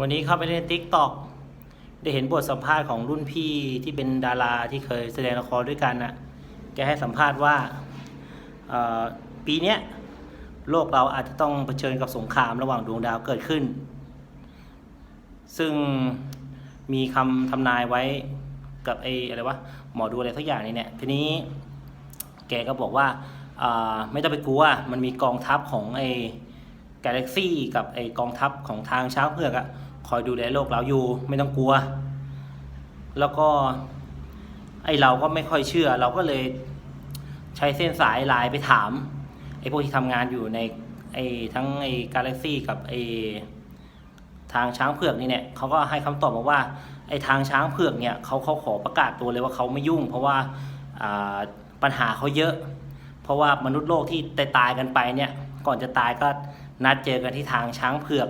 วันนี้เข้าไปเล่นติ๊กตอกได้เห็นบทสัมภาษณ์ของรุ่นพี่ที่เป็นดาราที่เคยแสดงละครด้วยกันน่ะ แกให้สัมภาษณ์ว่าปีเนี้ยโลกเราอาจจะต้องเผชิญกับสงครามระหว่างดวงดาวเกิดขึ้น ซึ่งมีคำทำนายไว้กับไอ้อะไรวะหมอดูอะไรสักอย่างนี่เนี่ย ทีนี้แกก็บอกว่าอ่าไม่ต้องไปกลัว มันมีกองทัพของไอ้ กาแล็กซี่กับไอกองทัพของทางช้างเผือกอะคอยดูแลโลกเราอยู่ไม่ต้องกลัว แล้วก็ไอเราก็ไม่ค่อยเชื่อ เราก็เลยใช้เส้นสายไลน์ไปถามไอพวกที่ทำงานอยู่ในไอทั้งไอกาแล็กซี่กับไอทางช้างเผือกนี่เนี่ยเขาก็ให้คำตอบมาว่าไอ้ทางช้างเผือกเนี่ยเขาเขาขอประกาศตัวเลยว่าเขาไม่ยุ่ง เพราะว่าปัญหาเขาเยอะ เพราะว่ามนุษย์โลกที่ตายตายกันไปเนี่ยก่อนจะตายก็ นัดเจอกันที่ทางช้างเผือก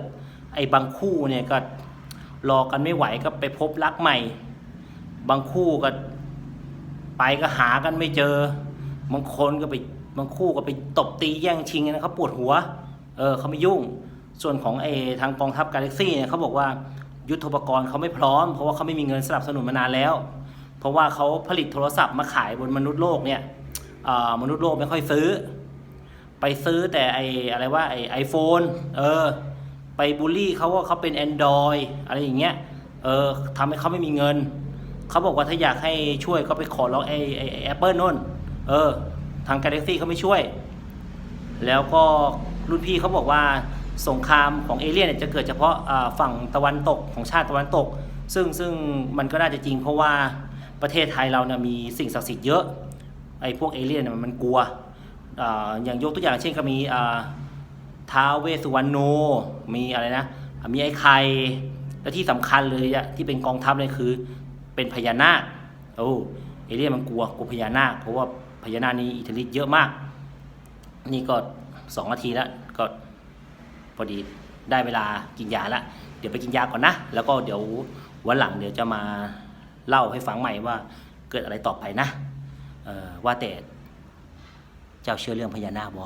ไอ้บางคู่เนี่ยก็รอกันไม่ไหวก็ไปพบรักใหม่ บางคู่ก็ไปก็หากันไม่เจอ บางคนก็ไปบางคู่ก็ไปตบตีแย่งชิงกันเขาปวดหัว เออเขาไม่ยุ่ง ส่วนของไอ้ทางกองทัพกาแล็กซี่เนี่ยเขาบอกว่ายุทธปกรณ์เขาไม่พร้อม เพราะว่าเขาไม่มีเงินสนับสนุนมานานแล้ว เพราะว่าเขาผลิตโทรศัพท์มาขายบนมนุษย์โลกเนี่ยมนุษย์โลกไม่ค่อยซื้อ ไปซื้อแต่ไออะไรว่าไอไอโฟนเออ ไปบูลลี่เขาว่าเขาเป็น Android อะไรอย่างเงี้ยเออทำให้เขาไม่มีเงิน เขาบอกว่าถ้าอยากให้ช่วยก็ไปขอร้องไอไอแอปเปิลนู่นเออ ทาง Galaxy เขาไม่ช่วย แล้วก็รุ่นพี่เขาบอกว่าสงครามของเอเลี่ยนเนยจะเกิดเฉพาะฝั่งตะวันตกของชาติตะวันตก ซึ่งซึ่งมันก็น่าจะจริงเพราะว่าประเทศไทยเราเนี่ยมีสิ่งศักดิ์สิทธิ์เยอะไอ้พวกเอเลี่ยนเนี่ยมันกลัว อย่างยกตัวอย่างเช่นก็มีท้าวเวสุวรรณโน มีอะไรนะ มีไอ้ไข่ และที่สำคัญเลยที่เป็นกองทัพเลยคือ เป็นพญานาค โอ้เอเลี่ยนมันกลัวกลัวพญานาค เพราะว่าพญานาคนี้อิทธิฤทธิ์เยอะมาก นี่ก็สองนาทีแล้วก็พอดีได้เวลากินยาแล้วเดี๋ยวไปกินยาก่อนนะ แล้วก็เดี๋ยววันหลังเดี๋ยวจะมาเล่าให้ฟังใหม่ว่าเกิดอะไรต่อไปนะว่าแต่ เจ้าเชื่อเรื่องพญานาคบ่